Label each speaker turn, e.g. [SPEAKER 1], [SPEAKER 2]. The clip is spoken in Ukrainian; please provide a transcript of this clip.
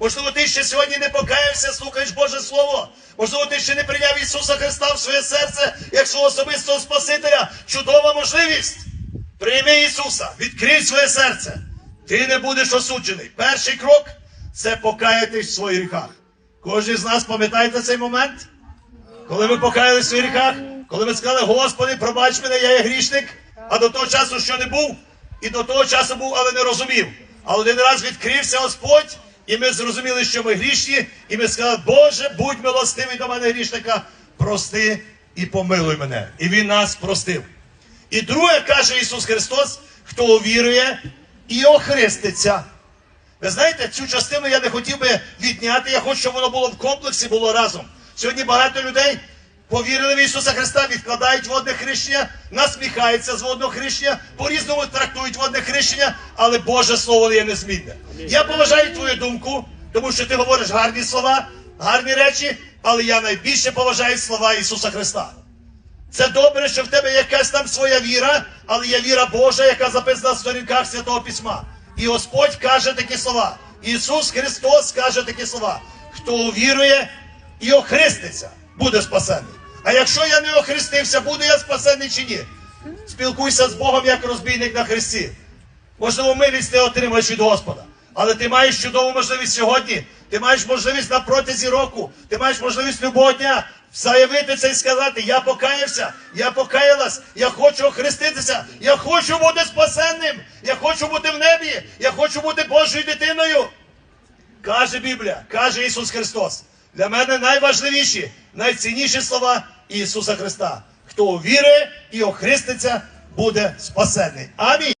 [SPEAKER 1] Можливо, ти ще сьогодні не покаявся, слухаєш Боже Слово. Можливо, ти ще не прийняв Ісуса Христа в своє серце як свого особистого Спасителя. Чудова можливість. Прийми Ісуса, відкрий своє серце. Ти не будеш осуджений. Перший крок це покаятись в своїх гріхах. Кожен з нас пам'ятаєте цей момент? Коли ми покаялись в своїх гріхах, коли ми сказали, Господи, пробач мене, я є грішник, а до того часу що не був, і до того часу був, але не розумів. А один раз відкрився Господь, і ми зрозуміли, що ми грішні, і ми сказали, Боже, будь милостивий до мене грішника, прости і помилуй мене. І Він нас простив. І друге каже Ісус Христос, хто увірує і охреститься. Ви знаєте, цю частину я не хотів би відняти. Я хочу, щоб воно було в комплексі, було разом. Сьогодні багато людей повірили в Ісуса Христа, відкладають водне хрещення, насміхаються з водного хрещення, по-різному трактують водне хрещення, але Боже Слово є незмінне. Я поважаю твою думку, тому що ти говориш гарні слова, гарні речі, але я найбільше поважаю слова Ісуса Христа. Це добре, що в тебе якась там своя віра, але є віра Божа, яка записана в сторінках Святого Письма. І Господь каже такі слова. Ісус Христос каже такі слова. Хто увірує і охреститься, буде спасений. А якщо я не охрестився, буду я спасений чи ні? Спілкуйся з Богом як розбійник на хресті. Можливо, милість ти отримаєш від Господа. Але ти маєш чудову можливість сьогодні. Ти маєш можливість на протязі року. Ти маєш можливість любого дня заявити це і сказати: Я покаявся, я покаялась, я хочу охреститися, я хочу бути спасенним, я хочу бути в небі, я хочу бути Божою дитиною. Каже Біблія, каже Ісус Христос. Для мене найважливіші, найцінніші слова Ісуса Христа. Хто вірує і охреститься, буде спасений. Амінь.